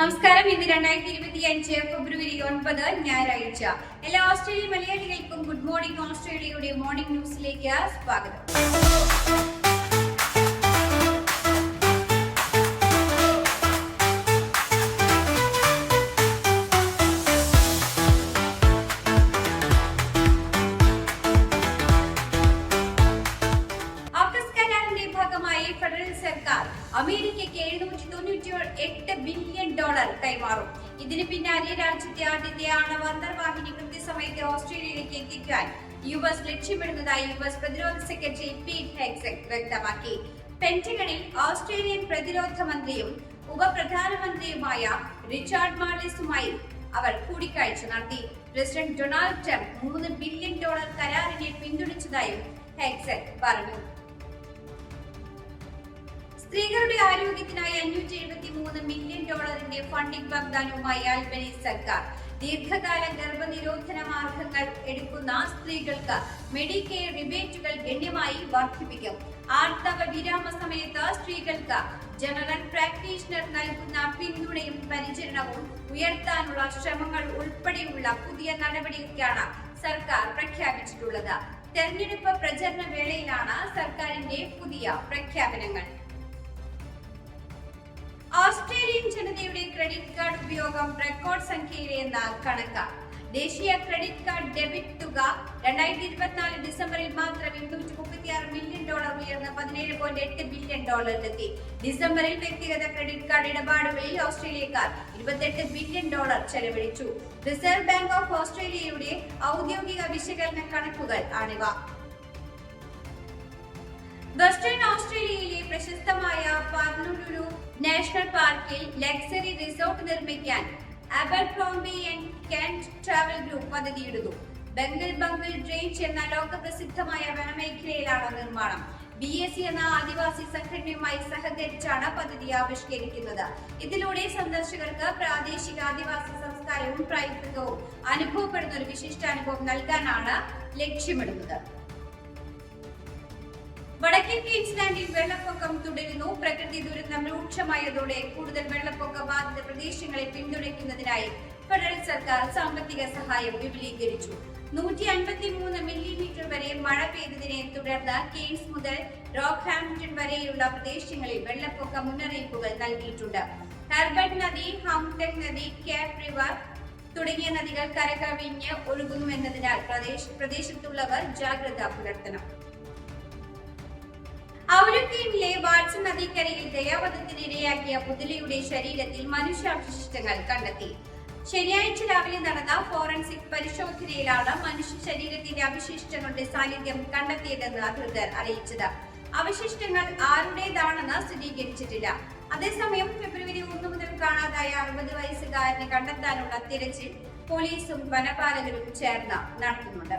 നമസ്കാരം. ഇന്ന് രണ്ടായിരത്തി ഇരുപത്തി അഞ്ച് ഫെബ്രുവരി ഒൻപത് ഞായറാഴ്ച. എല്ലാ ഓസ്ട്രേലിയൻ മലയാളികൾക്കും ഗുഡ് മോർണിംഗ് ഓസ്ട്രേലിയയുടെ മോർണിംഗ് ന്യൂസിലേക്ക് സ്വാഗതം. ഫെഡറൽ സർക്കാർ അമേരിക്കയ്ക്ക് എഴുന്നൂറ്റി തൊണ്ണൂറ്റി എട്ട് ബില്യൺ ഡോളർ കൈമാറും. ഇതിന് പിന്നാലെ രാജ്യത്തെ ആദ്യത്തെ ആണവ അന്തർവാഹിനി കൃത്യസമയത്ത് ഓസ്ട്രേലിയയിലേക്ക് എത്തിക്കാൻ യു എസ് ലക്ഷ്യമിടുന്നതായി യു എസ് പ്രതിരോധ സെക്രട്ടറി പീറ്റ് ഹെക്സെക് വ്യക്തമാക്കി. പെന്റഗണിൽ ഓസ്ട്രേലിയൻ പ്രതിരോധ മന്ത്രിയും ഉപപ്രധാനമന്ത്രിയുമായ റിച്ചാർഡ് മാർലിസുമായി അവർ കൂടിക്കാഴ്ച നടത്തി. പ്രസിഡന്റ് ഡൊണാൾഡ് ട്രംപ് മൂന്ന് ബില്യൺ ഡോളർ കരാറിനെ പിന്തുണച്ചതായും ഹെക്സെക് പറഞ്ഞു. സ്ത്രീകളുടെ ആരോഗ്യത്തിനായി അഞ്ഞൂറ്റി എഴുപത്തി മൂന്ന് മില്യൺ ഡോളറിന്റെ ഫണ്ടിംഗ് വാഗ്ദാനവുമായി ആൽബനി സർക്കാർ. ദീർഘകാല ഗർഭനിരോധന മാർഗങ്ങൾ എടുക്കുന്ന സ്ത്രീകൾക്ക് മെഡിക്കെയർ റിബേറ്റുകൾ ഗണ്യമായി വർദ്ധിപ്പിക്കും. ആർത്തവ വിരാമ സമയത്ത് സ്ത്രീകൾക്ക് ജനറൽ പ്രാക്ടീഷണർ നൽകുന്ന പിന്തുണയും പരിചരണവും ഉയർത്താനുള്ള ശ്രമങ്ങൾ ഉൾപ്പെടെയുള്ള പുതിയ നടപടിയൊക്കെയാണ് സർക്കാർ പ്രഖ്യാപിച്ചിട്ടുള്ളത്. തെരഞ്ഞെടുപ്പ് പ്രചരണ വേളയിലാണ് സർക്കാരിന്റെ പുതിയ പ്രഖ്യാപനങ്ങൾ. ഓസ്ട്രേലിയൻ ജനതയുടെ ക്രെഡിറ്റ് കാർഡ് ഉപയോഗം റെക്കോർഡ് സംഖ്യയിലെന്ന കണക്ക്. ദേശീയ ക്രെഡിറ്റ് കാർഡ് ഡെബിറ്റ് തുക രണ്ടായിരത്തി ഇരുപത്തിനാല് ഡിസംബറിൽ മാത്രം ഇരുന്നൂറ്റി മുപ്പത്തിയാറ് മില്യൺ ഡോളർ ഉയർന്ന് പതിനേഴ് പോയിന്റ് എട്ട് ബില്യൺ ഡോളറിലെത്തി. ഡിസംബറിൽ വ്യക്തിഗത ക്രെഡിറ്റ് കാർഡ് ഇടപാടുകളിൽ ഓസ്ട്രേലിയക്കാർ ഇരുപത്തെട്ട് ബില്യൺ ഡോളർ ചെലവഴിച്ചു. റിസർവ് ബാങ്ക് ഓഫ് ഓസ്ട്രേലിയയുടെ ഔദ്യോഗിക വിശകലന കണക്കുകൾ ആണിവ. വെസ്റ്റേൺ ഓസ്ട്രേലിയയിലെ പ്രശസ്തമായ പാർനുലുലു നാഷണൽ പാർക്കിൽ ലക്സറി റിസോർട്ട് നിർമ്മിക്കാൻ Abel Abercrombie and Kent travel group പദ്ധതിയിടുന്നു. ബംഗൽ ബംഗൽ ഡ്രേഞ്ച് എന്ന ലോകപ്രസിദ്ധമായ വനമേഖലയിലാണ് നിർമ്മാണം. ബി എസ് സി എന്ന ആദിവാസി സംഘടനയുമായി സഹകരിച്ചാണ് പദ്ധതി ആവിഷ്കരിക്കുന്നത്. ഇതിലൂടെ സന്ദർശകർക്ക് പ്രാദേശിക ആദിവാസി സംസ്കാരവും പ്രായത്വവും അനുഭവപ്പെടുന്ന ഒരു വിശിഷ്ടാനുഭവം നൽകാനാണ് ലക്ഷ്യമിടുന്നത്. വടക്കൻ ക്വീൻസ്ലാൻഡിൽ വെള്ളപ്പൊക്കം തുടരുന്നു. പ്രകൃതി ദുരന്തം രൂക്ഷമായതോടെ കൂടുതൽ വെള്ളപ്പൊക്ക ബാധിത പ്രദേശങ്ങളെ പിന്തുണയ്ക്കുന്നതിനായി ഫെഡറൽ സർക്കാർ സാമ്പത്തിക സഹായം വിപുലീകരിച്ചു. നൂറ്റി അൻപത്തി മൂന്ന് മില്ലിമീറ്റർ വരെ മഴ പെയ്തതിനെ തുടർന്ന് കെയ്ൻസ് മുതൽ റോക്ക്ഹാംപ്റ്റൺ വരെയുള്ള പ്രദേശങ്ങളിൽ വെള്ളപ്പൊക്ക മുന്നറിയിപ്പുകൾ നൽകിയിട്ടുണ്ട്. ഹെർബർട്ട് നദി ഹംപ്ടൺ നദി ക്യാപ് റിവർ തുടങ്ങിയ നദികൾ കരകവിഞ്ഞ് ഒഴുകുന്നുവെന്നതിനാൽ പ്രദേശ പ്രദേശത്തുള്ളവർ ജാഗ്രത പുലർത്തണം. ഔരക്കീമിലെ വാട്സൺ നദിക്കരയിൽ ദയാവധത്തിനിരയാക്കിയ പുതലയുടെ ശരീരത്തിൽ മനുഷ്യാവശിഷ്ടങ്ങൾ കണ്ടെത്തി. ശനിയാഴ്ച രാവിലെ നടന്ന ഫോറൻസിക് പരിശോധനയിലാണ് മനുഷ്യ ശരീരത്തിന്റെ അവശിഷ്ടങ്ങളുടെ സാന്നിധ്യം കണ്ടെത്തിയതെന്ന് അധികൃതർ അറിയിച്ചത്. അവശിഷ്ടങ്ങൾ ആരുടേതാണെന്ന് സ്ഥിരീകരിച്ചിട്ടില്ല. അതേസമയം ഫെബ്രുവരി ഒന്ന് മുതൽ കാണാതായ അറുപത് വയസ്സുകാരനെ കണ്ടെത്താനുള്ള തിരച്ചിൽ പോലീസും വനപാലകരും ചേർന്ന് നടത്തുന്നുണ്ട്.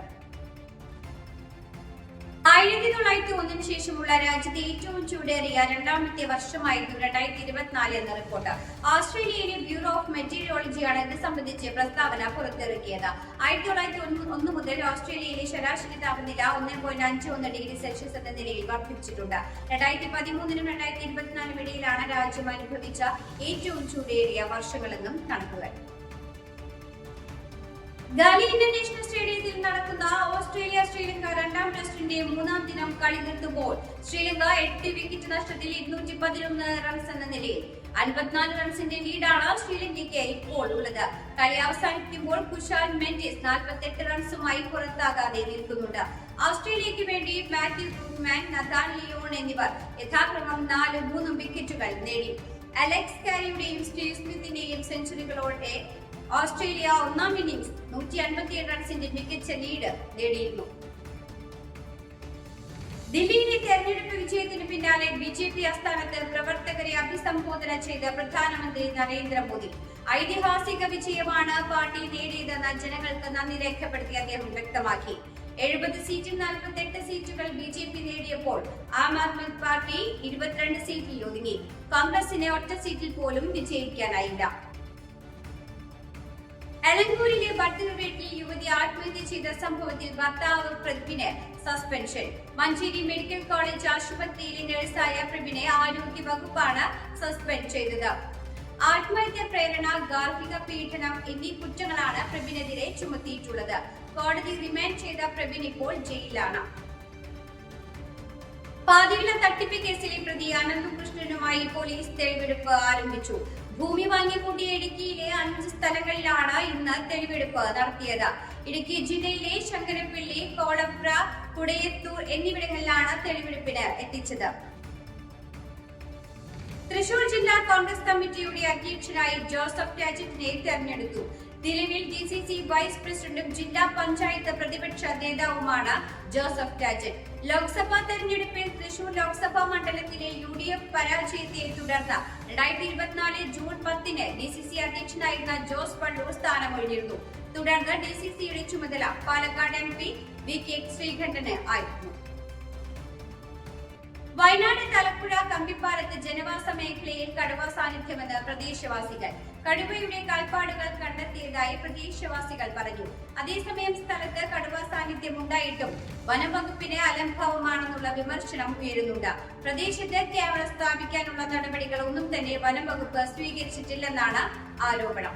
ആയിരത്തി തൊള്ളായിരത്തി ഒന്നിന് ശേഷമുള്ള രാജ്യത്തെ ഏറ്റവും ചൂടേറിയ രണ്ടാമത്തെ വർഷമായിരുന്നു രണ്ടായിരത്തി ഇരുപത്തിനാല് എന്ന റിപ്പോർട്ട്. ഓസ്ട്രേലിയയിലെ ബ്യൂറോ ഓഫ് മെറ്റീരിയോളജിയാണ് ഇത് സംബന്ധിച്ച് പ്രസ്താവന പുറത്തിറക്കിയത്. ആയിരത്തി തൊള്ളായിരത്തി ഒന്ന് മുതൽ ഓസ്ട്രേലിയയിലെ ശരാശരി താപനില ഒന്ന് പോയിന്റ് അഞ്ച് ഒന്ന് ഡിഗ്രി സെൽഷ്യസ് എന്ന നിലയിൽ വർദ്ധിപ്പിച്ചിട്ടുണ്ട് രണ്ടായിരത്തി പതിമൂന്നിനും രണ്ടായിരത്തി ഇരുപത്തിനാലിനും ഇടയിലാണ് രാജ്യം അനുഭവിച്ച ഏറ്റവും ചൂടേറിയ വർഷങ്ങളെന്നും കണക്കുകൾ. ഗാലി ഇന്റർനാഷണൽ സ്റ്റേഡിയത്തിൽ നടക്കുന്ന ഓസ്ട്രേലിയ ശ്രീലങ്ക രണ്ടാം ടെസ്റ്റിന്റെ മൂന്നാം ദിനം കളി നിർത്തുമ്പോൾ ശ്രീലങ്ക എട്ട് വിക്കറ്റ് നഷ്ടത്തിൽ ഇരുന്നൂറ്റി പതിനൊന്ന് റൺസ് എന്ന നിലയിൽ അൻപത്തിനാല് റൺസിന്റെ ലീഡാണ് ശ്രീലങ്കയ്ക്ക് ഇപ്പോൾ ഉള്ളത്. കളി അവസാനിക്കുമ്പോൾ കുശാൽ മെൻഡിസ് നാൽപ്പത്തെട്ട് റൺസുമായി പുറത്താകാതെ നിൽക്കുന്നുണ്ട്. ഓസ്ട്രേലിയക്ക് വേണ്ടി മാത്യു ഗുഡ്മാൻ നഥാൻ ലിയോൺ എന്നിവർ യഥാക്രമം നാലും മൂന്നും വിക്കറ്റുകൾ നേടി. അലക്സ് കാരിയുടെയും സ്റ്റീവ് സ്മിത്തിന്റെയും സെഞ്ചുറികളോടെ ഓസ്ട്രേലിയ ഒന്നാം ഇന്നിംഗ്സ് നൂറ്റി അൻപത്തിയേഴ് റൺസിന്റെ മികച്ച ലീഡ് നേടിയിരുന്നു. ദില്ലിയിലെ തെരഞ്ഞെടുപ്പ് വിജയത്തിന് പിന്നാലെ ബി ജെ പി ആസ്ഥാനത്ത് പ്രവർത്തകരെ അഭിസംബോധന ചെയ്ത പ്രധാനമന്ത്രി നരേന്ദ്രമോദി. ഐതിഹാസിക വിജയമാണ് പാർട്ടി നേടിയതെന്ന് ജനങ്ങൾക്ക് നന്ദി രേഖപ്പെടുത്തി അദ്ദേഹം വ്യക്തമാക്കി. എഴുപത് സീറ്റിൽ നാൽപ്പത്തെട്ട് സീറ്റുകൾ ബി ജെ പി നേടിയപ്പോൾ ആം ആദ്മി പാർട്ടി ഇരുപത്തിരണ്ട് സീറ്റിൽ ഒതുങ്ങി. കോൺഗ്രസിന് ഒറ്റ സീറ്റിൽ പോലും വിജയിക്കാനായില്ല. എലങ്കൂരിലെ ഭട്ടൂർ വീട്ടിൽ യുവതി ആത്മഹത്യ ചെയ്ത സംഭവത്തിൽ ഭർത്താവ് പ്രതിപിന് സസ്പെൻഷൻ മഞ്ചേരി മെഡിക്കൽ കോളേജ് ആശുപത്രിയിലെ നഴ്സായ പ്രബിനെ ആരോഗ്യ വകുപ്പാണ് സസ്പെൻഡ് ചെയ്തത്. ആത്മഹത്യ പ്രേരണ ഗാർഹിക പീഡനം എന്നീ കുറ്റങ്ങളാണ് പ്രബിനെതിരെ ചുമത്തിയിട്ടുള്ളത്. കോടതി റിമാൻഡ് ചെയ്ത പ്രബിൻ ഇപ്പോൾ ജയിലിലാണ്. പാതിവില തട്ടിപ്പ് കേസിലെ പ്രതി അനന്തകൃഷ്ണനുമായി പോലീസ് തെളിവെടുപ്പ് ആരംഭിച്ചു. ഭൂമി വാങ്ങിക്കൂട്ടിയ ഇടുക്കിയിലെ അഞ്ച് സ്ഥലങ്ങളിലാണ് ഇന്ന് തെളിവെടുപ്പ് നടത്തിയത്. ഇടുക്കി ജില്ലയിലെ ശങ്കരപ്പിള്ളി കോളപ്ര കുടയത്തൂർ എന്നിവിടങ്ങളിലാണ് തെളിവെടുപ്പിന് എത്തിച്ചത്. തൃശൂർ ജില്ലാ കോൺഗ്രസ് കമ്മിറ്റിയുടെ അധ്യക്ഷനായി ജോസഫ് രാജറ്റിനെ തെരഞ്ഞെടുത്തു. നിലവിൽ ഡി സി സി വൈസ് പ്രസിഡന്റും ജില്ലാ പഞ്ചായത്ത് പ്രതിപക്ഷ നേതാവുമാണ് ജോസഫ് രാജൻ. ലോക്സഭാ തെരഞ്ഞെടുപ്പിൽ തൃശൂർ ലോക്സഭാ മണ്ഡലത്തിലെ യു ഡി എഫ് പരാജയത്തെ തുടർന്ന് രണ്ടായിരത്തി ഇരുപത്തിനാല് ജൂൺ പത്തിന് ഡി സി സി അധ്യക്ഷനായിരുന്ന ജോസ് പള്ളൂർ സ്ഥാനമൊഴിഞ്ഞിരുന്നു. തുടർന്ന് ഡി സി സിയുടെ ചുമതല Palakkad M P V K Sreekandan ആയിരുന്നു. വയനാട് തലപ്പുഴ കമ്പിപ്പാലത്ത് ജനവാസ മേഖലയിൽ കടുവ സാന്നിധ്യമെന്ന് പ്രദേശവാസികൾ. കടുവയുടെ കാൽപ്പാടുകൾ കണ്ടെത്തിയതായി പ്രദേശവാസികൾ പറഞ്ഞു. അതേസമയം സ്ഥലത്ത് കടുവ സാന്നിധ്യം ഉണ്ടായിട്ടും വനംവകുപ്പിന് അലംഭാവമാണെന്നുള്ള വിമർശനം ഉയരുന്നുണ്ട്. പ്രദേശത്ത് ക്യാമറ സ്ഥാപിക്കാനുള്ള നടപടികൾ ഒന്നും തന്നെ വനംവകുപ്പ് സ്വീകരിച്ചിട്ടില്ലെന്നാണ് ആരോപണം.